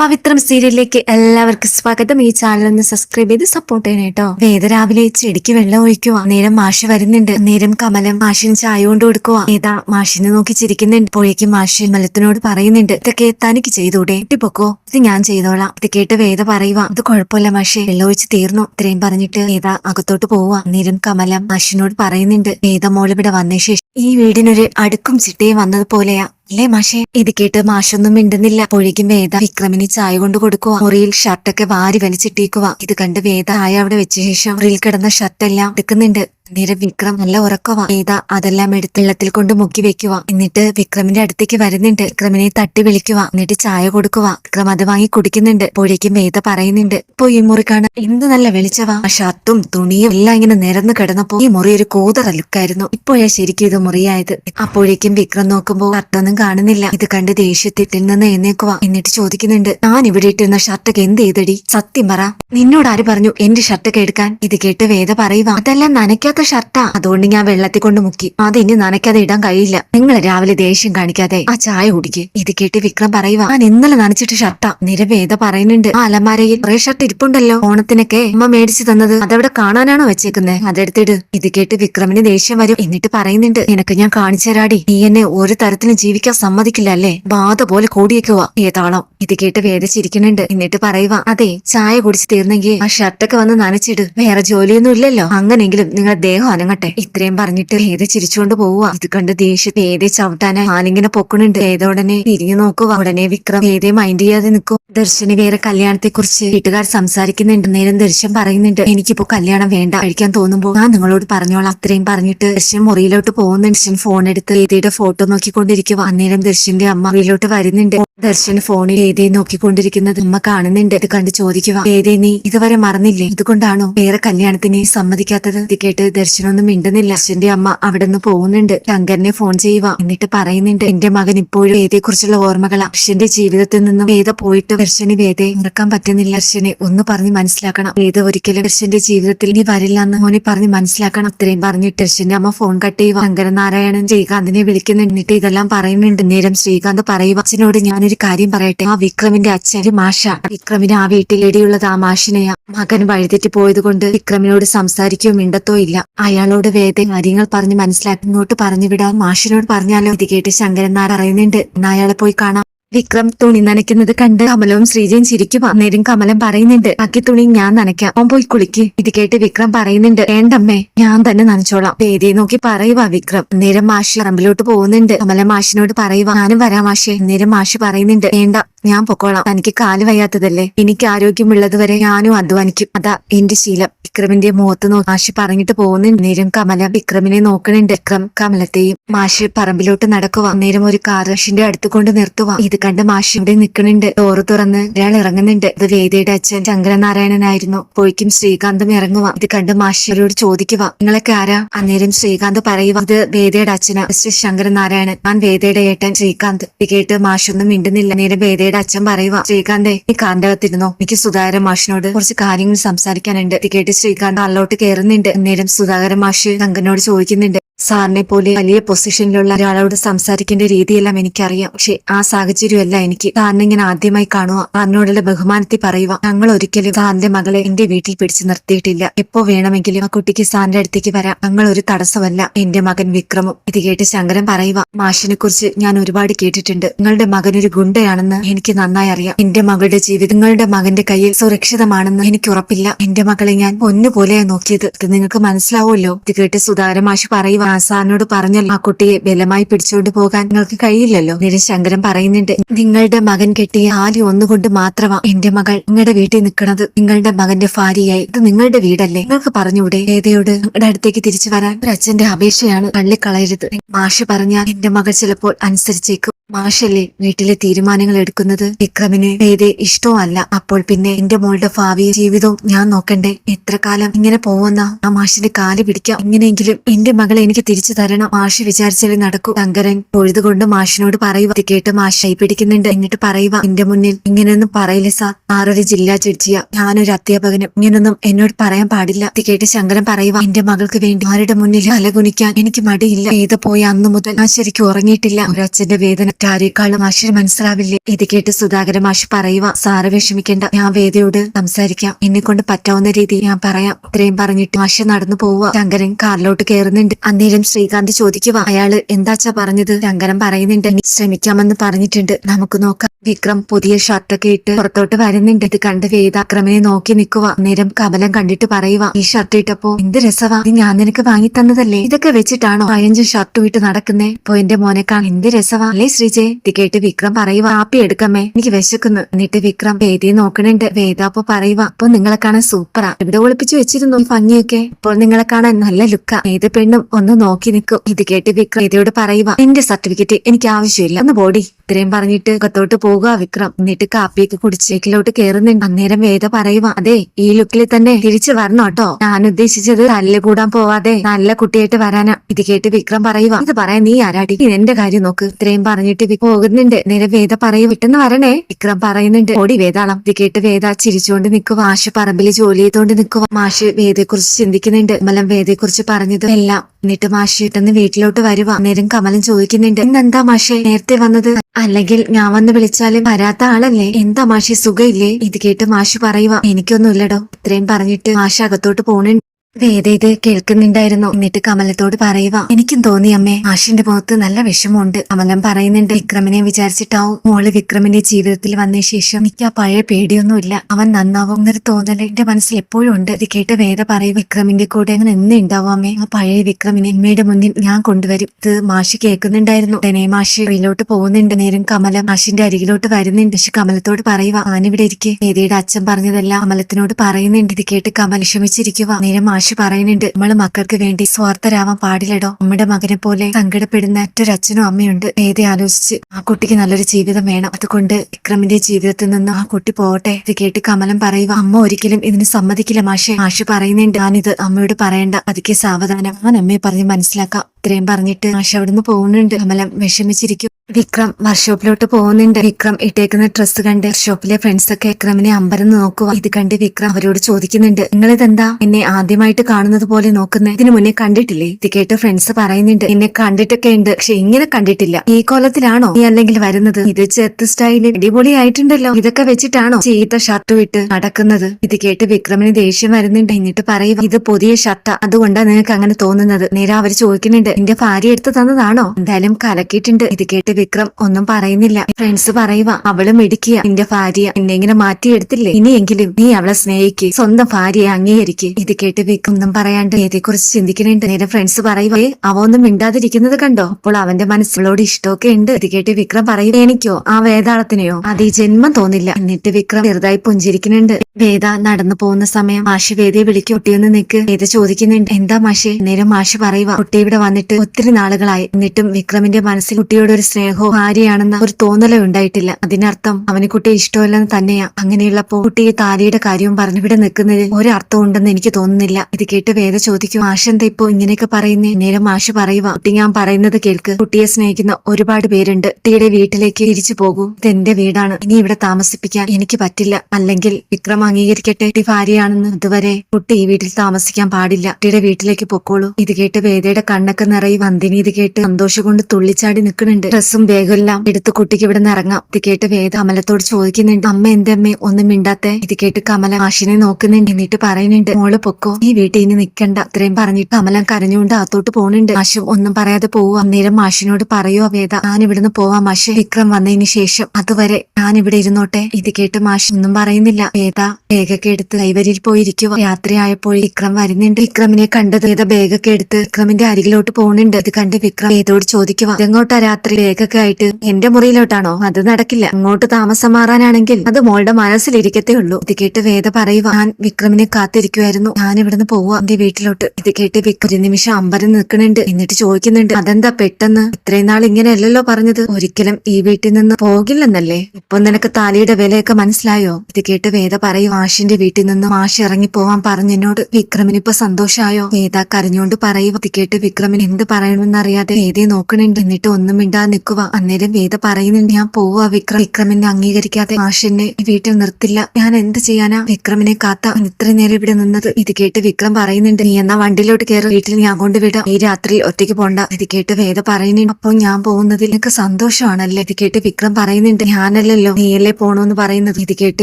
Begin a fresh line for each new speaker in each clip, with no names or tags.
പവിത്രം സീരിയലിലേക്ക് എല്ലാവർക്കും സ്വാഗതം. ഈ ചാനൽ ഒന്ന് സബ്സ്ക്രൈബ് ചെയ്ത് സപ്പോർട്ട് ചെയ്യണം കേട്ടോ വേദ രാവിലെ ചെടിക്ക് വെള്ളം ഒഴിക്കുക. നേരം മാഷി വരുന്നുണ്ട്. നേരം കമലം മാഷിന് ചായ കൊണ്ട് കൊടുക്കുക. ഏതാ മാഷിനെ നോക്കി ചിരിക്കുന്നുണ്ട്. പുഴയ്ക്ക് മാഷി മലത്തിനോട് പറയുന്നുണ്ട് ഇതൊക്കെ തനിക്ക് ചെയ്തൂടെ? പൊക്കോ ഇത് ഞാൻ ചെയ്തോളാം. ഇത് കേട്ട് വേദ പറയുക അത് കുഴപ്പമില്ല മാഷി. വെള്ളം ഒഴിച്ച് തീർന്നു. ഇത്രയും പറഞ്ഞിട്ട് ഏതാ അകത്തോട്ട് പോവുക. നേരം കമലം മാഷിനോട് പറയുന്നുണ്ട് വേദ മോളിവിടെ വന്ന ശേഷം ഈ വീടിനൊരു അടുക്കും ചിട്ടയും വന്നതുപോലെയാ. അല്ലേ മാഷെ? ഇത് കേട്ട് മാഷൊന്നും മിണ്ടുന്നില്ല. പൊഴിക്കും വേദ വിക്രമിന് ചായ കൊണ്ട് കൊടുക്കുക മുറിയിൽ ഷർട്ടൊക്കെ വാരി വലിച്ചിട്ടേക്കുക ഇത് കണ്ട് വേദ ആയ അവിടെ വെച്ച ശേഷം മുറിയിൽ കിടന്ന ഷർട്ടെല്ലാം എടുക്കുന്നുണ്ട്. നേരെ വിക്രം നല്ല ഉറക്കവാ വേദ അതെല്ലാം എടുത്ത് വെള്ളത്തിൽ കൊണ്ട് മുക്കി വെക്കുക എന്നിട്ട് വിക്രമിന്റെ അടുത്തേക്ക് വരുന്നുണ്ട്. വിക്രമിനെ തട്ടി വിളിക്കുക എന്നിട്ട് ചായ കൊടുക്കുക വിക്രം അത് വാങ്ങി കുടിക്കുന്നുണ്ട്. അപ്പോഴേക്കും വേദ പറയുന്നുണ്ട് ഇപ്പൊ ഈ മുറിക്കാണ് എന്ത് നല്ല വെളിച്ചവാ. ഷർട്ടും തുണിയും എല്ലാം ഇങ്ങനെ നിരന്ന് കിടന്നപ്പോ ഈ മുറി ഒരു കൂതറ ലുക്കായിരുന്നു. ഇപ്പോഴാ ശരിക്കും ഇത് മുറിയായത്. അപ്പോഴേക്കും വിക്രം നോക്കുമ്പോ ഷർട്ടൊന്നും കാണുന്നില്ല. ഇത് കണ്ട് ദേഷ്യത്തിൽ നിന്ന് എന്നേക്കുവാ എന്നിട്ട് ചോദിക്കുന്നുണ്ട് ഞാൻ ഇവിടെ ഇട്ടിരുന്ന ഷർട്ടൊക്കെ എന്ത് ചെയ്തടി? സത്യം പറ. നിന്നോട് ആര് പറഞ്ഞു എന്റെ ഷർട്ടൊക്കെ എടുക്കാൻ? ഇത് കേട്ട് വേദ പറയുക അതെല്ലാം നനയ്ക്കാത്ത ഷർട്ടാ. അതുകൊണ്ട് ഞാൻ വെള്ളത്തിൽ കൊണ്ട് മുക്കി. അത് ഇനി നനയ്ക്കാതെ ഇടാൻ കഴിയില്ല. നിങ്ങൾ രാവിലെ ദേഷ്യം കാണിക്കാതെ ആ ചായ കുടിക്ക്. ഇത് കേട്ട് വിക്രം പറയുക ഞാൻ ഇന്നലെ നനച്ചിട്ട് ഷർട്ടാ. നിരവേദ പറയുന്നുണ്ട്. ആ അലമാരയിൽ കുറെ ഷർട്ട് ഇരിപ്പുണ്ടല്ലോ. ഓണത്തിനൊക്കെ അമ്മ മേടിച്ചു തന്നത് അതവിടെ കാണാനാണോ വെച്ചേക്കുന്നത് അതെടുത്തിട്. ഇത് കേട്ട് വിക്രമിന് ദേഷ്യം വരും. എന്നിട്ട് പറയുന്നുണ്ട് നിനക്ക് ഞാൻ കാണിച്ചു തരാടി. നീ എന്നെ ഒരു തരത്തിലും ജീവിക്കാൻ സമ്മതിക്കില്ല അല്ലേ? ബാധ പോലെ കൂടിയേക്കുവാ. ഏതാണോ. ഇത് കേട്ട് വേദച്ചിരിക്കുന്നുണ്ട് എന്നിട്ട് പറയുക അതെ ചായ കുടിച്ച് തീർന്നെങ്കിൽ ആ ഷർട്ടൊക്കെ വന്ന് നനച്ചിട്. വേറെ ജോലിയൊന്നും ഇല്ലല്ലോ. അങ്ങനെങ്കിലും നിങ്ങൾ ദേഹം അനങ്ങട്ടെ. ഇത്രയും പറഞ്ഞിട്ട് വേദ ചിരിച്ചുകൊണ്ട് പോവുക ഇത് കണ്ട് ദേഷ്യത്തെ വേദ ചവിട്ടാനായി ആലിങ്ങനെ പൊക്കണുണ്ട് വേദ ഉടനെ തിരിഞ്ഞു നോക്കുക ഉടനെ വിക്രം വേദയെ മൈൻഡ് ചെയ്യാതെ നിൽക്കും. ദർശന് വേറെ കല്യാണത്തെ കുറിച്ച് വീട്ടുകാർ സംസാരിക്കുന്നുണ്ട്. നേരം ദർശൻ പറയുന്നുണ്ട് എനിക്കിപ്പോ കല്യാണം വേണ്ട. കഴിക്കാൻ തോന്നുമ്പോ ഞാൻ നിങ്ങളോട് പറഞ്ഞോളാം. അത്രയും പറഞ്ഞിട്ട് ദർശൻ മുറിയിലോട്ട് പോകുന്നുണ്ട് ദർശൻ ഫോൺ എടുത്ത് ഏതിയുടെ ഫോട്ടോ നോക്കിക്കൊണ്ടിരിക്കുക അന്നേരം ദർശന്റെ അമ്മ മുറിയിലോട്ട് വരുന്നുണ്ട്. ദർശൻ ഫോണിൽ ഏതേ നോക്കിക്കൊണ്ടിരിക്കുന്നത് അമ്മ കാണുന്നുണ്ട്. ഇത് കണ്ട് ചോദിക്കുക ഏതേ നീ ഇതുവരെ മറന്നില്ലേ? ഇതുകൊണ്ടാണോ വേറെ കല്യാണത്തിന് സമ്മതിക്കാത്തത്? ഇത് കേട്ട് ദർശനൊന്നും മിണ്ടുന്നില്ല. അച്ഛന്റെ അമ്മ അവിടെ നിന്ന് പോകുന്നുണ്ട്. ശങ്കരനെ ഫോൺ ചെയ്യുക. എന്നിട്ട് പറയുന്നുണ്ട് എന്റെ മകൻ ഇപ്പോഴും വേദയെ കുറിച്ചുള്ള ഓർമ്മകൾ അർഷന്റെ ജീവിതത്തിൽ നിന്നും വേദ പോയിട്ട് ദർശന് വേദയെ മറക്കാൻ പറ്റുന്നില്ല. അർശനെ ഒന്ന് പറഞ്ഞ് മനസ്സിലാക്കണം. വേദ ഒരിക്കലും ദർശന്റെ ജീവിതത്തിൽ ഇനി വരില്ല എന്ന് മോനെ പറഞ്ഞ് മനസ്സിലാക്കണം. അത്രയും പറഞ്ഞിട്ട് ദർശന്റെ അമ്മ ഫോൺ കട്ട് ചെയ്യുക. ശങ്കരനാരായണൻ ശ്രീകാന്തിനെ വിളിക്കുന്നുണ്ട് എന്നിട്ട് ഇതെല്ലാം പറയുന്നുണ്ട്. നേരം ശ്രീകാന്ത് പറയുക അച്ഛനോട് ഞാനൊരു കാര്യം പറയട്ടെ. ആ വിക്രമിന്റെ അച്ഛൻ മാഷ. വിക്രമിന് ആ വീട്ടിലേടിയുള്ളത് ആ മാഷിനെയാ. മകൻ വഴിതെറ്റി പോയത് കൊണ്ട് വിക്രമിനോട് സംസാരിക്കുകയോ മിണ്ടത്തോ ഇല്ല. അയാളോട് വേദ കാര്യങ്ങൾ പറഞ്ഞ് മനസ്സിലാക്കുന്നോട്ട് പറഞ്ഞു വിടാം. മാഷിനോട് പറഞ്ഞാലോ? ഇത് കേട്ട് ശങ്കരൻ നായർ അറിയുന്നുണ്ട് അയാളെ പോയി കാണാം. വിക്രം തുണി നനയ്ക്കുന്നത് കണ്ട് കമലവും ശ്രീജയും ചിരിക്കും. അന്നേരം കമലം പറയുന്നുണ്ട് ബാക്കി തുണി ഞാൻ നനയ്ക്കാം. ഓൻ പോയി കുളിക്ക്. ഇത് കേട്ട് വിക്രം പറയുന്നുണ്ട് വേണ്ടമ്മേ ഞാൻ തന്നെ നനച്ചോളാം. പേരിയെ നോക്കി പറയുവാ വിക്രം. അന്നേരം മാഷി പറമ്പിലോട്ട് പോകുന്നുണ്ട്. കമലം മാഷിനോട് പറയുവാ ഞാനും വരാം മാഷെ. അന്നേരം മാഷി പറയുന്നുണ്ട് വേണ്ട ഞാൻ പൊക്കോളാം. തനിക്ക് കാൽ വയ്യാത്തതല്ലേ? എനിക്ക് ആരോഗ്യമുള്ളത് വരെ ഞാനും അധ്വാനിക്കും. അതാ എന്റെ ശീലം. വിക്രമിന്റെ മുഖത്ത് നോക്കി മാഷി പറഞ്ഞിട്ട് പോകുന്നുണ്ട്. നേരം കമല വിക്രമിനെ നോക്കണുണ്ട് വിക്രം കമലത്തെയും മാഷി പറമ്പിലോട്ട് നടക്കുക നേരം ഒരു കാർഷിന്റെ അടുത്ത് കൊണ്ട് നിർത്തുവാ. ഇത് കണ്ട് മാഷി ഇവിടെ നിൽക്കണുണ്ട് ഡോറ് തുറന്ന് ഒരാൾ ഇറങ്ങുന്നുണ്ട്. ഇത് വേദിയുടെ അച്ഛൻ ശങ്കരനാരായണനായിരുന്നു. പോയിക്കും ശ്രീകാന്തും ഇറങ്ങുക ഇത് കണ്ട് മാഷിയോട് ചോദിക്കുക നിങ്ങളൊക്കെ ആരാ? അന്നേരം ശ്രീകാന്ത് പറയുക ഇത് വേദയുടെ അച്ഛനാ മിസ്റ്റർ ശങ്കരനാരായണൻ. ഞാൻ വേദയുടെ ഏട്ടൻ ശ്രീകാന്ത്. ഇത് കേട്ട് മാഷൊന്നും മിണ്ടുന്നില്ല. നേരം വേദയുടെ അച്ഛൻ പറയുക ശ്രീകാന്തേ നീ കാന്തകത്തിരുന്നോ? എനിക്ക് സുധാകരൻ മാഷിനോട് കുറച്ച് കാര്യങ്ങൾ സംസാരിക്കാനുണ്ട്. ഇത് കേട്ട് ശ്രീകാന്ത് അല്ലോട്ട് കയറുന്നുണ്ട്. അന്നേരം സുധാകരൻ മാഷ് ശങ്കരനോട് ചോദിക്കുന്നുണ്ട് സാറിനെ പോലെ വലിയ പൊസിഷനിലുള്ള ഒരാളോട് സംസാരിക്കേണ്ട രീതിയെല്ലാം എനിക്കറിയാം. പക്ഷെ ആ സാഹചര്യമല്ല എനിക്ക്. സാറിനെ ഇങ്ങനെ ആദ്യമായി കാണുക സാറിനോടുള്ള ബഹുമാനത്തിൽ പറയുക. ഞങ്ങൾ ഒരിക്കലും സാറിന്റെ മകളെ എന്റെ വീട്ടിൽ പിടിച്ചു നിർത്തിയിട്ടില്ല. എപ്പോ വേണമെങ്കിലും ആ കുട്ടിക്ക് സാറിന്റെ അടുത്തേക്ക് വരാം. ഞങ്ങൾ ഒരു തടസ്സമല്ല. എന്റെ മകൻ വിക്രമും ഇത് കേട്ട് ശങ്കരൻ പറയുക മാഷിനെ കുറിച്ച് ഞാൻ ഒരുപാട് കേട്ടിട്ടുണ്ട്. നിങ്ങളുടെ മകൻ ഒരു ഗുണ്ടയാണെന്ന് എനിക്ക് നന്നായി അറിയാം. എന്റെ മകളുടെ ജീവിതം നിങ്ങളുടെ മകന്റെ കയ്യിൽ സുരക്ഷിതമാണെന്ന് എനിക്ക് ഉറപ്പില്ല. എന്റെ മകളെ ഞാൻ ഒന്നുപോലെയാണ് നോക്കിയത്. നിങ്ങൾക്ക് മനസ്സിലാവുമല്ലോ? ഇത് കേട്ട് സുധാകര മാഷ് പറയുക "ആ സാറിനോട് പറഞ്ഞല്ലോ ആ കുട്ടിയെ ബലമായി പിടിച്ചുകൊണ്ട് പോകാൻ നിങ്ങൾക്ക് കഴിയില്ലല്ലോ. എന്നിട്ട് ശങ്കരൻ പറയുന്നുണ്ട് നിങ്ങളുടെ മകൻ കെട്ടിയ ആലി ഒന്നുകൊണ്ട് മാത്രമാ എന്റെ മകൾ നിങ്ങളുടെ വീട്ടിൽ നിൽക്കുന്നത്. നിങ്ങളുടെ മകന്റെ ഭാര്യയായി. ഇത് നിങ്ങളുടെ വീടല്ലേ? നിങ്ങൾക്ക് പറഞ്ഞൂടെ ഏതയോട്? നിങ്ങളുടെ അടുത്തേക്ക് തിരിച്ചു വരാൻ ഒരു അച്ഛന്റെ അപേക്ഷയാണ് തള്ളിക്കളയരുത്. മാഷ് പറഞ്ഞാൽ എന്റെ മകൾ ചിലപ്പോൾ അനുസരിച്ചേക്കും. മാഷല്ലേ വീട്ടിലെ തീരുമാനങ്ങൾ എടുക്കുന്നത്? വിക്രമിന് ഏതേ ഇഷ്ടവുമല്ല അപ്പോൾ പിന്നെ എന്റെ മോളുടെ ഭാവി ജീവിതവും ഞാൻ നോക്കണ്ടേ? എത്ര കാലം ഇങ്ങനെ പോവുന്ന? ആ മാഷിന്റെ കാൽ പിടിക്കാം. എങ്ങനെയെങ്കിലും എന്റെ മകളെ എനിക്ക് തിരിച്ചു തരണം. മാഷ് വിചാരിച്ചാലേ നടക്കൂ. ശങ്കരൻ പൊഴുതുകൊണ്ട് മാഷിനോട് പറയുക കേട്ട് മാഷ് കൈ പിടിക്കുന്നുണ്ട്. എന്നിട്ട് പറയുക എന്റെ മുന്നിൽ ഇങ്ങനെയൊന്നും പറയില്ല സാർ? ആറൊരു ജില്ലാ ജഡ്ജിയ. ഞാനൊരു അധ്യാപകനും ഇങ്ങനൊന്നും എന്നോട് പറയാൻ പാടില്ല. കേട്ട് ശങ്കരൻ പറയുക എന്റെ മകൾക്ക് വേണ്ടി ആരുടെ മുന്നിൽ അലകുനിക്കാൻ എനിക്ക് മടിയില്ല. ഏത് പോയ അന്നു മുതൽ ഞാൻ ശരിക്കും ഉറങ്ങിയിട്ടില്ല. ഒരച്ഛന്റെ വേദന മറ്റാരേക്കാളും മാഷിന് മനസ്സിലാവില്ലേ? ഇത് കേട്ട് സുധാകര മാഷ് പറയുക സാറ് വിഷമിക്കേണ്ട ഞാൻ വേദയോട് സംസാരിക്കാം. എന്നെ കൊണ്ട് പറ്റാവുന്ന രീതി ഞാൻ പറയാം. ഇത്രയും പറഞ്ഞിട്ട് മാഷ് നടന്നു പോവുക ശങ്കരൻ കാറിലോട്ട് കയറുന്നുണ്ട്. അന്നേരം ശ്രീകാന്ത് ചോദിക്കുക അയാൾ എന്താച്ചാ പറഞ്ഞത്? ശങ്കരൻ പറയുന്നുണ്ട് "ഇനി ശ്രമിക്കാമെന്ന് പറഞ്ഞിട്ടുണ്ട്. നമുക്ക് നോക്കാം. വിക്രം പുതിയ ഷർട്ടൊക്കെ ഇട്ട് പുറത്തോട്ട് വരുന്നുണ്ട്. ഇത് കണ്ട് വേദ അക്രമിനെ നോക്കി നിൽക്കുക അന്നേരം കമലം കണ്ടിട്ട് പറയുക ഈ ഷർട്ട് ഇട്ടപ്പോ എന്ത് രസവാ? ഞാൻ നിനക്ക് വാങ്ങി തന്നതല്ലേ ഇതൊക്കെ വെച്ചിട്ടാണോ പതിനഞ്ച് ഷർട്ട് ഇട്ട് നടക്കുന്നേ? ഇപ്പൊ എന്റെ മോനെ കാണാൻ എന്ത് രസവാ? അല്ലേ ശ്രീജെ ഇത് വിക്രം പറയുക ആപ്പി എടുക്കമ്മേ. എനിക്ക് വിശക്കുന്നു. എന്നിട്ട് വിക്രം വേദിയെ നോക്കണുണ്ട്. വേദ അപ്പൊ പറയുക അപ്പൊ നിങ്ങളെ കാണാൻ സൂപ്പറാ ഇവിടെ ഒളിപ്പിച്ചു വെച്ചിരുന്നു ഭംഗിയൊക്കെ. ഇപ്പോൾ നിങ്ങളെ കാണാൻ നല്ല ലുക്ക. ഏത് പെണ്ണും ഒന്ന് നോക്കി നിൽക്കും. ഇത് കേട്ട് വിക്രം വേദയോട് പറയുക എന്റെ സർട്ടിഫിക്കറ്റ് എനിക്ക് ആവശ്യമില്ല. ഒന്ന് ബോഡി ഇത്രയും പറഞ്ഞിട്ട് കത്തോട്ട് പോകുക വിക്രം. എന്നിട്ട് കാപ്പിയൊക്കെ കുടിച്ചേക്കിലോട്ട് കയറുന്നുണ്ട് അന്നേരം വേദ പറയുക അതെ ഈ ലുക്കിൽ തന്നെ തിരിച്ചു വരണം കേട്ടോ. ഞാൻ ഉദ്ദേശിച്ചത് തല്ല് കൂടാൻ പോവാതെ നല്ല കുട്ടിയായിട്ട് വരാനാ. ഇത് കേട്ട് വിക്രം പറയുക ഇത് പറയാൻ നീ ആരാടി? എന്റെ കാര്യം നോക്ക്. ഇത്രയും പറഞ്ഞിട്ട് വി- പോകുന്നുണ്ട്. നേരെ വേദ പറയും വിട്ടെന്ന് വരണേ. വിക്രം പറയുന്നുണ്ട് ഓടി വേദാളം. ഇത് കേട്ട് വേദ ചിരിച്ചുകൊണ്ട് നിൽക്കുക മാഷ് പറമ്പിൽ ജോലി ചെയ്തുകൊണ്ട് നിൽക്കുക മാഷ് വേദയെ കുറിച്ച് ചിന്തിക്കുന്നുണ്ട്. കമലം വേദയെ കുറിച്ച് പറഞ്ഞതും എല്ലാം. എന്നിട്ട് മാഷ് ഇട്ടെന്ന് വീട്ടിലോട്ട് വരുക നേരം കമലം ചോദിക്കുന്നുണ്ട് ഇന്നെന്താ മാഷെ? നേരത്തെ വന്നത്? അല്ലെങ്കിൽ ഞാൻ വന്ന് വിളിച്ചാലും വരാത്ത ആളല്ലേ? എന്താ മാഷി? സുഖയില്ലേ? ഇത് കേട്ട് മാഷ് പറയുക എനിക്കൊന്നുമില്ലടോ. ഇത്രയും പറഞ്ഞിട്ട് മാഷ് അകത്തോട്ട് പോണുണ്ട് വേദ ഇത് കേൾക്കുന്നുണ്ടായിരുന്നു. എന്നിട്ട് കമലത്തോട് പറയുക എനിക്കും തോന്നി അമ്മേ ആഷിന്റെ പുറത്ത് നല്ല വിഷമമുണ്ട്. കമലം പറയുന്നുണ്ട് വിക്രമിനെ വിചാരിച്ചിട്ടാവും. മോൾ വിക്രമിന്റെ ജീവിതത്തിൽ വന്ന ശേഷം എനിക്ക് ആ പഴയ പേടിയൊന്നുമില്ല. അവൻ നന്നാവും എന്നൊരു തോന്നൽ എന്റെ മനസ്സിൽ എപ്പോഴും ഉണ്ട്. ഇത് കേട്ട് വേദ പറയും വിക്രമിന്റെ കൂടെ അങ്ങനെ എന്നും ഉണ്ടാവും അമ്മേ. ആ പഴയ വിക്രമിനെ അമ്മയുടെ മുന്നിൽ ഞാൻ കൊണ്ടുവരും. ഇത് മാഷി കേൾക്കുന്നുണ്ടായിരുന്നു. ഉടനെ മാഷി വെളിയിലോട്ട് പോകുന്നുണ്ട്. നേരം കമലം മാഷിന്റെ അരികിലോട്ട് വരുന്നുണ്ട്. പക്ഷെ കമലത്തോട് പറയുക അവനിവിടെ ഇരിക്കെ. വേദയുടെ അച്ഛൻ പറഞ്ഞതെല്ലാം കമലത്തിനോട് പറയുന്നുണ്ട്. ഇത് കേട്ട് കമൽ ക്ഷമിച്ചിരിക്കുക. നേരം മാഷി പറയുന്നുണ്ട് നമ്മൾ മക്കൾക്ക് വേണ്ടി സ്വാർത്ഥരാവാൻ പാടില്ലടോ. നമ്മുടെ മകനെ പോലെ സങ്കടപ്പെടുന്ന മറ്റൊരച്ഛനും അമ്മയുണ്ട്. വേദ ആലോചിച്ച് ആ കുട്ടിക്ക് നല്ലൊരു ജീവിതം വേണം. അതുകൊണ്ട് വിക്രമിന്റെ ജീവിതത്തിൽ നിന്ന് ആ കുട്ടി പോകട്ടെ. ഇത് കേട്ട് കമലം പറയുക അമ്മ ഒരിക്കലും ഇതിന് സമ്മതിക്കില്ല മാഷെ. മാഷി പറയുന്നുണ്ട് ഞാനിത് അമ്മയോട് പറയണ്ട. അതിക്ക് സാവധാനം. ഞാൻ അമ്മയെ പറഞ്ഞ് മനസ്സിലാക്കാം. ഇത്രയും പറഞ്ഞിട്ട് ആശ അവിടുന്ന് പോകുന്നുണ്ട്. കമലം വിഷമിച്ചിരിക്കും. വിക്രം വർക്ക്ഷോപ്പിലോട്ട് പോകുന്നുണ്ട്. വിക്രം ഇട്ടേക്കുന്ന ഡ്രസ്സ് കണ്ട് വർക്ക്ഷോപ്പിലെ ഫ്രണ്ട്സ് ഒക്കെ വിക്രമിനെ അമ്പരന്ന് നോക്കുക. ഇത് കണ്ട് വിക്രം അവരോട് ചോദിക്കുന്നുണ്ട്. നിങ്ങൾ ഇതെന്താ എന്നെ ആദ്യമായിട്ട് കാണുന്നത് പോലെ നോക്കുന്നേ? ഇതിനു മുന്നേ കണ്ടിട്ടില്ലേ? ഇത് കേട്ട് ഫ്രണ്ട്സ് പറയുന്നുണ്ട്. എന്നെ കണ്ടിട്ടൊക്കെ ഉണ്ട്. പക്ഷെ ഇങ്ങനെ കണ്ടിട്ടില്ല. ഈ കോലത്തിലാണോ നീ അല്ലെങ്കിൽ വരുന്നത്? ഇത് ചെത്ത് സ്റ്റൈൽ അടിപൊളിയായിട്ടുണ്ടല്ലോ. ഇതൊക്കെ വെച്ചിട്ടാണോ ചീത്ത ഷർട്ട് വിട്ട് നടക്കുന്നത്? ഇത് കേട്ട് വിക്രമിന് ദേഷ്യം വരുന്നുണ്ട്. എന്നിട്ട് പറയുക ഇത് പുതിയ ഷർട്ടാ അതുകൊണ്ടാണ് നിനക്ക് അങ്ങനെ തോന്നുന്നത്? നേരെ അവർ ചോദിക്കുന്നുണ്ട്. എന്റെ ഭാര്യ എടുത്തു തന്നതാണോ? എന്തായാലും കലക്കിയിട്ടുണ്ട്. ഇത് കേട്ട് വിക്രം ഒന്നും പറയുന്നില്ല. ഫ്രണ്ട്സ് പറയുക അവൾ മിടിക്കുക നിന്റെ ഭാര്യ എന്നെ ഇങ്ങനെ മാറ്റിയെടുത്തില്ലേ? ഇനിയെങ്കിലും നീ അവളെ സ്നേഹിക്ക്. സ്വന്തം ഭാര്യയെ അംഗീകരിക്ക്. ഇത് കേട്ട് വിക്രം ഒന്നും പറയാണ്ട് കുറിച്ച് ചിന്തിക്കുന്നുണ്ട്. നേരെ ഫ്രണ്ട്സ് പറയുവേ "ഏ, അവ ഒന്നും മിണ്ടാതിരിക്കുന്നത് കണ്ടോ? അപ്പോൾ അവന്റെ മനസ്സിലോട് ഇഷ്ടമൊക്കെ ഉണ്ട്. ഇത് കേട്ട് വിക്രം പറയുക എനിക്കോ? ആ വേതാളത്തിനെയോ അത് ഈ ജന്മം തോന്നില്ല. എന്നിട്ട് വിക്രം ചെറുതായി പുഞ്ചിരിക്കുന്നുണ്ട്. വേദ നടന്നു പോകുന്ന സമയം മാഷി വേദയെ വിളിക്കും. കുട്ടിയൊന്ന് നിൽക്ക് വേദ ചോദിക്കുന്നുണ്ട് എന്താ മാഷി? നേരം മാഷി പറയുക കുട്ടി ഇവിടെ വന്നിട്ട് ഒത്തിരി നാളുകളായി. എന്നിട്ടും വിക്രമിന്റെ മനസ്സിൽ കുട്ടിയോട് ഒരു സ്നേഹവും ഭാര്യയാണെന്ന ഒരു തോന്നലോ ഉണ്ടായിട്ടില്ല. അതിനർത്ഥം അവന് കുട്ടിയെ ഇഷ്ടമല്ലെന്ന് തന്നെയാ. അങ്ങനെയുള്ളപ്പോ കുട്ടി ഈ താലിയുടെ കാര്യവും പറഞ്ഞു ഇവിടെ നിൽക്കുന്നതിൽ ഒരർത്ഥം ഉണ്ടെന്ന് എനിക്ക് തോന്നുന്നില്ല. ഇത് കേട്ട് വേദ ചോദിക്കും മാഷ് എന്താ ഇപ്പോ ഇങ്ങനെയൊക്കെ പറയുന്നേ? നേരം മാഷ് പറയുക കുട്ടി ഞാൻ പറയുന്നത് കേൾക്ക്. കുട്ടിയെ സ്നേഹിക്കുന്ന ഒരുപാട് പേരുണ്ട്. കുട്ടിയുടെ വീട്ടിലേക്ക് തിരിച്ചു പോകൂ. ഇതെന്റെ വീടാണ്. ഇനി ഇവിടെ താമസിപ്പിക്കാൻ എനിക്ക് പറ്റില്ല. അല്ലെങ്കിൽ വിക്രം അംഗീകരിക്കട്ടെ. കുട്ടി ഭാര്യയാണെന്ന് ഇതുവരെ കുട്ടി ഈ വീട്ടിൽ താമസിക്കാൻ പാടില്ല. കുട്ടിയുടെ വീട്ടിലേക്ക് പൊക്കോളൂ. ഇത് കേട്ട് വേദയുടെ കണ്ണൊക്കെ നിറയി വന്ദിനി. ഇത് കേട്ട് സന്തോഷം കൊണ്ട് തുള്ളിച്ചാടി നിൽക്കുന്നുണ്ട്. ഡ്രസ്സും ബാഗും എല്ലാം എടുത്ത് കുട്ടിക്ക് ഇവിടെ നിന്ന് ഇറങ്ങാം. ഇത് കേട്ട് വേദ കമലത്തോട് ചോദിക്കുന്നുണ്ട്. അമ്മ എന്റെ അമ്മ? ഒന്നും മിണ്ടാത്തെ? ഇത് കേട്ട് കമല മാഷിനെ നോക്കുന്നുണ്ട്. എന്നിട്ട് പറയുന്നുണ്ട് മോൾ പൊക്കോ? ഈ വീട്ടിൽ ഇനി നിൽക്കണ്ട. ഇത്രയും പറഞ്ഞിട്ട് കമലം കരഞ്ഞുകൊണ്ട് അകത്തോട്ട് പോകുന്നുണ്ട്. ആശു ഒന്നും പറയാതെ പോവും. അന്നേരം മാഷിനോട് പറയുവോ വേദ ഞാൻ ഇവിടുന്ന് പോവാം മാഷെ. വിക്രം വന്നതിന് ശേഷം അതുവരെ ഞാൻ ഇവിടെ ഇരുന്നോട്ടെ? ഇത് കേട്ട് മാഷ് ഒന്നും പറയുന്നില്ല. വേദ ബേഗൊക്കെ എടുത്ത് ലൈബ്രറിയിൽ പോയിരിക്കുക. രാത്രിയായപ്പോൾ വിക്രം വരുന്നുണ്ട്. വിക്രമിനെ കണ്ടത് ഏതാ ബേഗൊക്കെ എടുത്ത് വിക്രമിന്റെ അരികിലോട്ട് പോകുന്നുണ്ട്. അത് കണ്ട് വിക്രം ഏതോട് ചോദിക്കുക. ഇതെങ്ങോട്ടാ രാത്രി ബേഗൊക്കെ ആയിട്ട്? എന്റെ മുറിയിലോട്ടാണോ? അത് നടക്കില്ല. അങ്ങോട്ട് താമസം മാറാനാണെങ്കിൽ അത് മോളുടെ മനസ്സിലിരിക്കത്തേ ഉള്ളൂ. ഇത് കേട്ട് വേദ പറയുക ഞാൻ വിക്രമിനെ കാത്തിരിക്കുമായിരുന്നു ഞാൻ ഇവിടുന്ന് പോവാ എന്റെ വീട്ടിലോട്ട്. ഇത് കേട്ട് വിക്രം ഒരു നിമിഷം അമ്പരം നിൽക്കുന്നുണ്ട്. എന്നിട്ട് ചോദിക്കുന്നുണ്ട് അതെന്താ പെട്ടെന്ന്? ഇത്രയും നാൾ ഇങ്ങനെയല്ലല്ലോ പറഞ്ഞത്. ഒരിക്കലും ഈ വീട്ടിൽ നിന്ന് പോകില്ലെന്നല്ലേ? ഇപ്പൊ നിനക്ക് താലിയുടെ വിലയൊക്കെ മനസ്സിലായോ? ഇത് കേട്ട് വേദ പറയുക പറയും വാഷിന്റെ വീട്ടിൽ നിന്ന് മാഷ് ഇറങ്ങിപ്പോവാൻ പറഞ്ഞു എന്നോട് വിക്രമിന് ഇപ്പൊ സന്തോഷായോ? വേദ കരഞ്ഞോണ്ട് പറയും ഇത് കേട്ട് വിക്രമിന് എന്ത് പറയണമെന്ന് അറിയാതെ വേദയെ നോക്കണുണ്ട്. എന്നിട്ട് ഒന്നും മിണ്ടാ നിൽക്കുക അന്നേരം വേദ പറയുന്നുണ്ട് ഞാൻ പോവാ വിക്രം. വിക്രമിനെ അംഗീകരിക്കാതെ മാഷിനെ ഈ വീട്ടിൽ നിർത്തില്ല. ഞാൻ എന്ത് ചെയ്യാനാ? വിക്രമിനെ കാത്ത ഇത്ര നേരം ഇവിടെ നിന്നത്. ഇത് കേട്ട് വിക്രം പറയുന്നുണ്ട് നീ എന്നാ വണ്ടിയിലോട്ട് കയറി വീട്ടിൽ ഞാൻ കൊണ്ടുവിടാം ഈ രാത്രി ഒറ്റയ്ക്ക് പോണ്ട. ഇത് കേട്ട് വേദ പറയുന്നുണ്ട് അപ്പൊ ഞാൻ പോകുന്നതിൽ എനിക്ക് സന്തോഷമാണല്ലേ? ഇത് കേട്ട് വിക്രം പറയുന്നുണ്ട് ഞാനല്ലല്ലോ. നീയല്ലേ പോണോന്ന് പറയുന്നത്. ഇത് കേട്ട്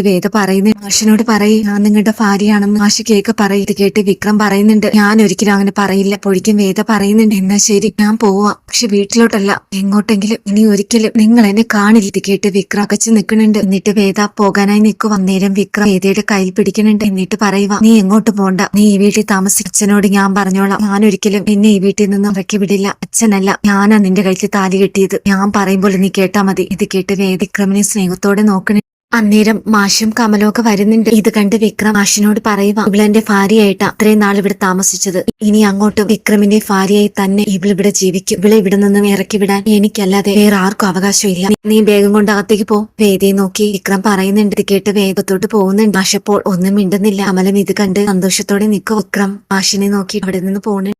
വേദ പറയുന്നുണ്ട് മാഷിനോട് പറയും ഞാൻ നിങ്ങളുടെ ഭാര്യയാണെന്ന് മാഷി കേക്ക് പറയും. കേട്ട് വിക്രം പറയുന്നുണ്ട് ഞാൻ ഒരിക്കലും അങ്ങനെ പറയില്ല പൊഴിക്കും വേദ പറയുന്നുണ്ട് എന്നാ ശരി ഞാൻ പോവാം. പക്ഷെ വീട്ടിലോട്ടല്ല എങ്ങോട്ടെങ്കിലും ഇനി ഒരിക്കലും നിങ്ങൾ എന്നെ കാണില്ല. ഇത് കേട്ട് വിക്രം അകച്ച് നിൽക്കുന്നുണ്ട്. എന്നിട്ട് വേദ പോകാനായി നിൽക്കുക അന്നേരം വിക്രം വേദയുടെ കയ്യിൽ പിടിക്കുന്നുണ്ട്. എന്നിട്ട് പറയുക നീ എങ്ങോട്ട് പോണ്ട നീ ഈ വീട്ടിൽ താമസിച്ചനോട് ഞാൻ പറഞ്ഞോളാം. ഞാൻ ഒരിക്കലും എന്നെ ഈ വീട്ടിൽ നിന്ന് ഇറക്കി വിടില്ല. അച്ഛനല്ല ഞാനാ നിന്റെ കയ്യിൽ താലി കെട്ടിയത്. ഞാൻ പറയുമ്പോൾ നീ കേട്ടാ മതി. ഇത് കേട്ട് വേദ വിക്രമിനെ സ്നേഹത്തോടെ നോക്കണേ അന്നേരം മാഷും കമലൊക്കെ വരുന്നുണ്ട്. ഇത് കണ്ട് വിക്രം മാഷിനോട് പറയുക ഇവളെന്റെ ഭാര്യയായിട്ടാ അത്രയും നാൾ ഇവിടെ താമസിച്ചത്. ഇനി അങ്ങോട്ടും വിക്രമിന്റെ ഭാര്യയായി തന്നെ ഇവൾ ഇവിടെ ജീവിക്കും. ഇവളെ ഇവിടെ നിന്നും ഇറക്കി വിടാൻ എനിക്കല്ലാതെ വേറെ ആർക്കും അവകാശമില്ല. നീ വേഗം കൊണ്ട് അകത്തേക്ക് പോ. വേദിയെ നോക്കി വിക്രം പറയുന്നുണ്ട്. ഇത് കേട്ട് വേഗത്തോട്ട് പോകുന്നുണ്ട്. മാഷപ്പോൾ ഒന്നും മിണ്ടുന്നില്ല. കമലം ഇത് കണ്ട് സന്തോഷത്തോടെ നിൽക്കും. വിക്രം മാഷിനെ നോക്കി അവിടെ നിന്ന് പോണു